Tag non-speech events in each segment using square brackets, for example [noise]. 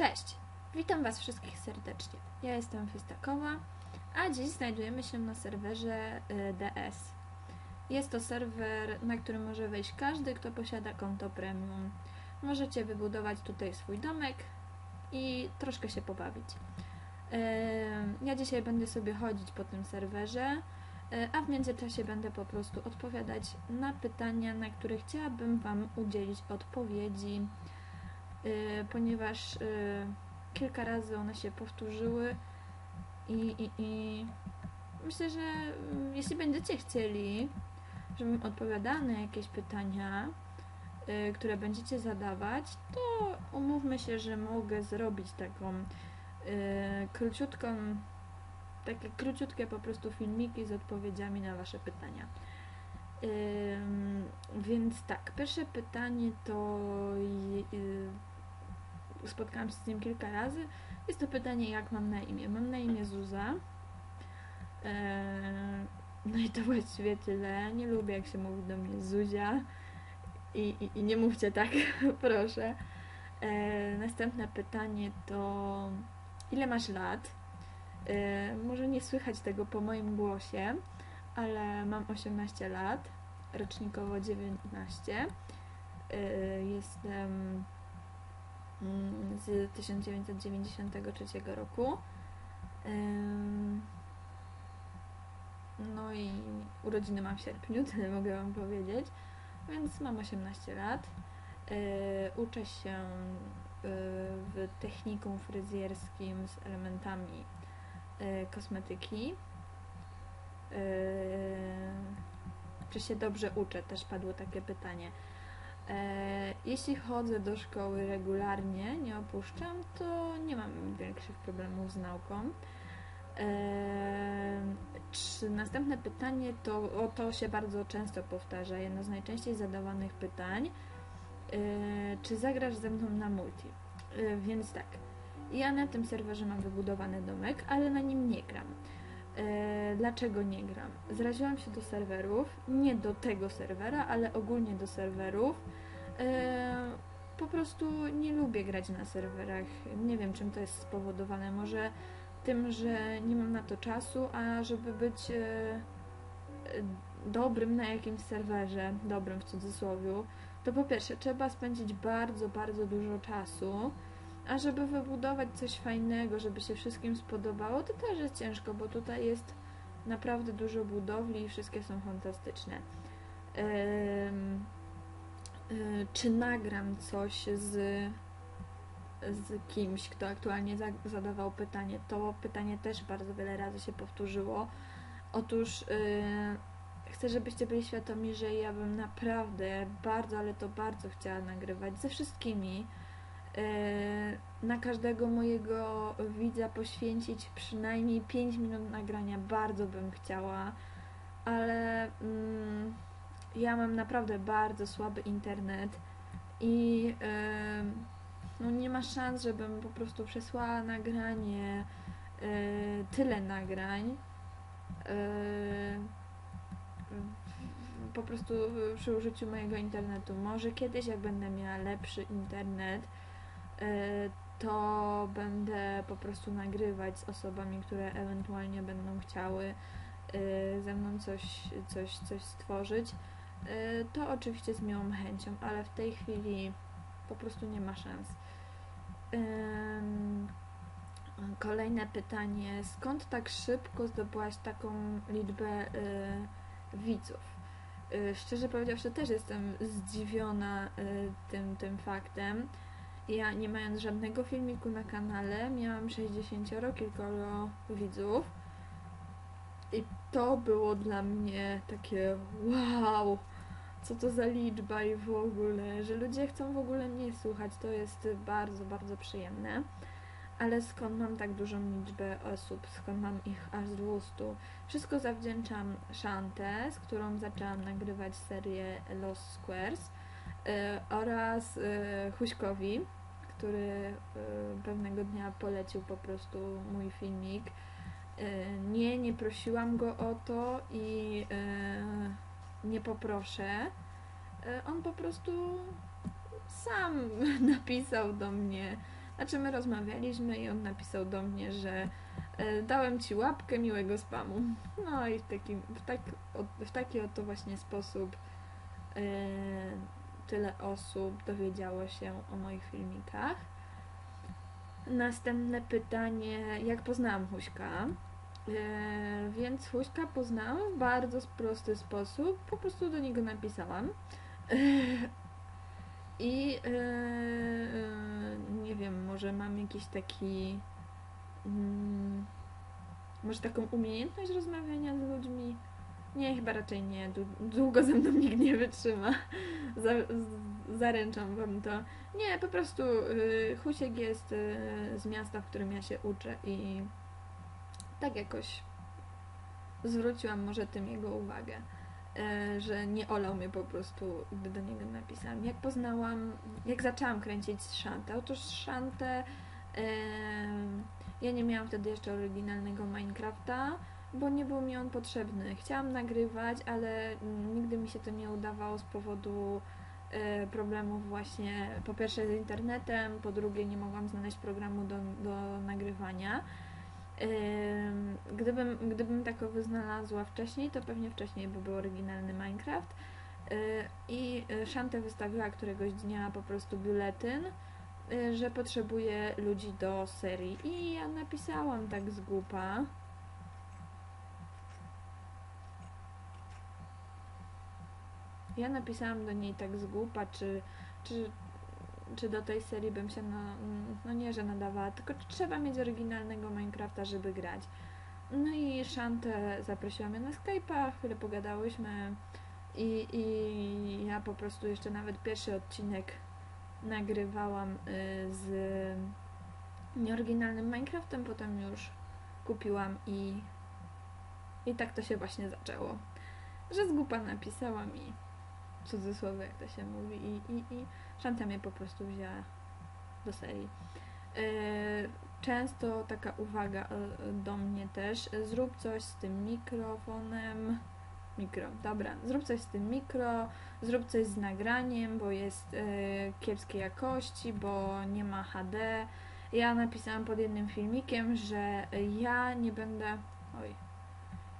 Cześć! Witam Was wszystkich serdecznie. Ja jestem Fistakowa, a dziś znajdujemy się na serwerze y, DS. Jest to serwer, na który może wejść każdy, kto posiada konto premium. Możecie wybudować tutaj swój domek i troszkę się pobawić. Y, Ja dzisiaj będę sobie chodzić po tym serwerze, y, a w międzyczasie będę po prostu odpowiadać na pytania, na które chciałabym Wam udzielić odpowiedzi ponieważ y, kilka razy one się powtórzyły i, i, i myślę, że mm, jeśli będziecie chcieli, żebym odpowiadała na jakieś pytania, y, które będziecie zadawać, to umówmy się, że mogę zrobić taką y, króciutką, takie króciutkie po prostu filmiki z odpowiedziami na Wasze pytania. Więc tak, pierwsze pytanie to y, y, spotkałam się z nim kilka razy. Jest to pytanie, jak mam na imię. Mam na imię Zuza. Eee, no i to właściwie tyle. Nie lubię, jak się mówi do mnie Zuzia. I, i, i nie mówcie tak, [laughs] proszę. Eee, następne pytanie to, ile masz lat? Eee, może nie słychać tego po moim głosie, ale mam 18 lat, rocznikowo 19. Eee, Jestem z 1993 roku. No i urodziny mam w sierpniu, [laughs] tyle mogę Wam powiedzieć. Więc mam 18 lat. Yy, Uczę się yy, w technikum fryzjerskim z elementami yy, kosmetyki. Czy się dobrze uczę? Też padło takie pytanie. E, Jeśli chodzę do szkoły regularnie, nie opuszczam, to nie mam większych problemów z nauką. E, Czy następne pytanie to o to się bardzo często powtarza, jedno z najczęściej zadawanych pytań. E, Czy zagrasz ze mną na multi? Więc tak, ja na tym serwerze mam wybudowany domek, ale na nim nie gram. E, Dlaczego nie gram? Zraziłam się do serwerów, nie do tego serwera, ale ogólnie do serwerów. E, Po prostu nie lubię grać na serwerach. Nie wiem, czym to jest spowodowane. Może tym, że nie mam na to czasu, a żeby być e, dobrym na jakimś serwerze, dobrym w cudzysłowie, to po pierwsze trzeba spędzić bardzo, bardzo dużo czasu, a żeby wybudować coś fajnego, żeby się wszystkim spodobało, to też jest ciężko, bo tutaj jest naprawdę dużo budowli i wszystkie są fantastyczne. Y, czy nagram coś z, z kimś, kto aktualnie za, zadawał pytanie? To pytanie też bardzo wiele razy się powtórzyło. Otóż y, chcę, żebyście byli świadomi, że ja bym naprawdę bardzo, ale to bardzo chciała nagrywać ze wszystkimi. Y, na każdego mojego widza poświęcić przynajmniej 5 minut nagrania. Bardzo bym chciała, ale mm, ja mam naprawdę bardzo słaby internet i ym, no nie ma szans, żebym po prostu przesłała nagranie, y, tyle nagrań. y, po prostu przy użyciu mojego internetu. Może kiedyś, jak będę miała lepszy internet, to będę po prostu nagrywać z osobami, które ewentualnie będą chciały y, ze mną coś, coś, coś stworzyć. Y, To oczywiście z miłą chęcią, ale w tej chwili po prostu nie ma szans. Kolejne pytanie. Skąd tak szybko zdobyłaś taką liczbę widzów? Szczerze powiedziawszy, też jestem zdziwiona tym, tym faktem. Ja nie mając żadnego filmiku na kanale, miałam 60 kilkoro widzów. I to było dla mnie takie wow, co to za liczba i w ogóle, że ludzie chcą w ogóle mnie słuchać, to jest bardzo, bardzo przyjemne. Ale skąd mam tak dużą liczbę osób, skąd mam ich aż 200? Wszystko zawdzięczam Shante, z którą zaczęłam nagrywać serię Lost Squares y, oraz y, Huśkowi, który y, pewnego dnia polecił po prostu mój filmik. Y, Nie, nie prosiłam go o to i y, nie poproszę. On po prostu sam [laughs] napisał do mnie Znaczy my rozmawialiśmy i on napisał do mnie, że dałem ci łapkę miłego spamu. No i w taki, w tak, w taki oto właśnie sposób tyle osób dowiedziało się o moich filmikach. Następne pytanie, jak poznałam Huśka? E, więc Huśka poznałam w bardzo prosty sposób, po prostu do niego napisałam. I e, e, nie wiem, może mam jakiś taki. Mm, może taką umiejętność rozmawiania z ludźmi? Nie, chyba raczej nie. Dłu- Długo ze mną nikt nie wytrzyma. Zaręczam wam to. Nie, po prostu y, Husiek jest y, z miasta, w którym ja się uczę i tak jakoś zwróciłam może tym jego uwagę, e, że nie olał mnie po prostu, gdy do niego napisałam. Jak poznałam, jak zaczęłam kręcić Szantę? Otóż Szantę ja nie miałam wtedy jeszcze oryginalnego Minecrafta, bo nie był mi on potrzebny. Chciałam nagrywać, ale nigdy mi się to nie udawało z powodu e, problemów właśnie po pierwsze z internetem, po drugie nie mogłam znaleźć programu do, do nagrywania. Ym, Gdybym, gdybym takowy znalazła wcześniej, to pewnie wcześniej by był oryginalny Minecraft. Yy, I y, Shante wystawiła któregoś dnia po prostu biuletyn, że potrzebuje ludzi do serii. I ja napisałam tak z głupa. Ja napisałam do niej tak z głupa, czy, czy, czy do tej serii bym się, no, no nie, że nadawała, tylko trzeba mieć oryginalnego Minecrafta, żeby grać. No i Shantę zaprosiła mnie na Skype'a, chwilę pogadałyśmy i, i ja po prostu jeszcze nawet pierwszy odcinek nagrywałam y, z nieoryginalnym Minecraftem, potem już kupiłam i, i tak to się właśnie zaczęło. Że z głupa napisałam i w cudzysłowie, jak to się mówi, i, i, i Szanta mnie po prostu wzięła do serii. Yy, Często taka uwaga e, do mnie też, e, zrób coś z tym mikrofonem, mikro, dobra, zrób coś z tym mikro, zrób coś z nagraniem, bo jest e, kiepskiej jakości, bo nie ma HD. Ja napisałam pod jednym filmikiem, że ja nie będę, oj,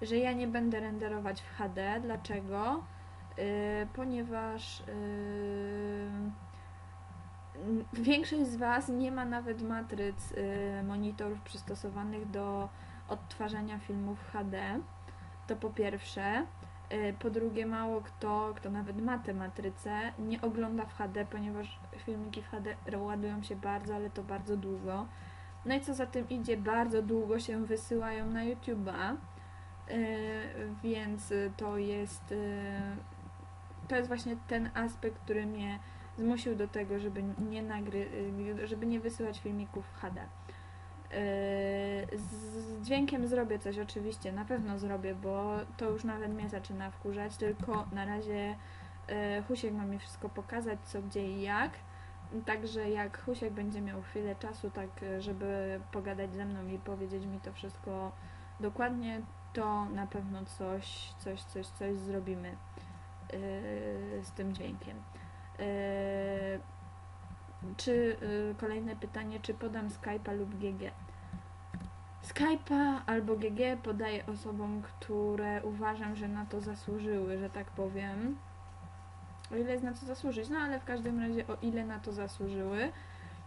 że ja nie będę renderować w HD. Dlaczego? Y, ponieważ y, większość z Was nie ma nawet matryc y, monitorów przystosowanych do odtwarzania filmów HD. To po pierwsze. Po drugie, mało kto, kto nawet ma te matryce, nie ogląda w HD, ponieważ filmiki w HD ładują się bardzo, ale to bardzo długo. No i co za tym idzie, bardzo długo się wysyłają na YouTube'a, więc to jest to jest właśnie ten aspekt, który mnie zmusił do tego, żeby nie nagry, y, żeby nie wysyłać filmików w HD. Yy, Z dźwiękiem zrobię coś oczywiście, na pewno zrobię, bo to już nawet mnie zaczyna wkurzać, tylko na razie yy, Husiek ma mi wszystko pokazać, co, gdzie i jak. Także jak Husiek będzie miał chwilę czasu, tak y, żeby pogadać ze mną i powiedzieć mi to wszystko dokładnie, to na pewno coś, coś, coś, coś zrobimy z tym dźwiękiem. Yy, czy yy, kolejne pytanie, czy podam Skype'a lub GG? Skype'a albo GG podaję osobom, które uważam, że na to zasłużyły, że tak powiem. O ile jest na to zasłużyć, no ale w każdym razie o ile na to zasłużyły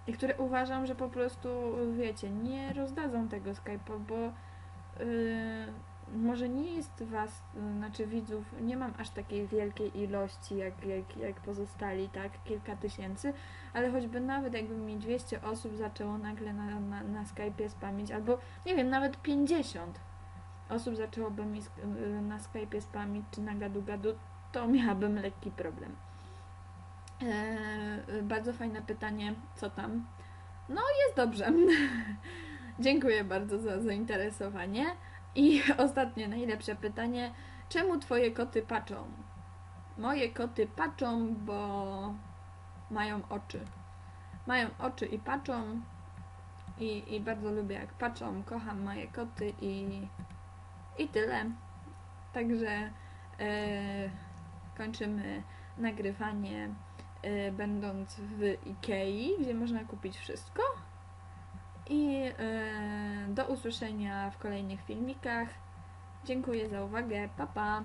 i które uważam, że po prostu, wiecie, nie rozdadzą tego Skype'a, bo yy, może nie jest was, y, znaczy widzów, nie mam aż takiej wielkiej ilości jak, jak, jak pozostali, tak, kilka tysięcy, ale choćby nawet jakby mi 200 osób zaczęło nagle na, na, na Skype'ie spamić, albo nie wiem, nawet 50 osób zaczęłoby mi y, na Skype'ie spamić, czy na gadu-gadu, to miałabym lekki problem. Eee, bardzo fajne pytanie, co tam? No, jest dobrze. [laughs] Dziękuję bardzo za zainteresowanie. I [laughs] ostatnie, najlepsze pytanie. Czemu twoje koty patrzą? Moje koty patrzą, bo mają oczy. Mają oczy i patrzą. I, i bardzo lubię jak patrzą. Kocham moje koty i, i tyle. Także e, kończymy nagrywanie e, będąc w Ikei, gdzie można kupić wszystko. I e, do usłyszenia w kolejnych filmikach. Dziękuję za uwagę. Pa pa!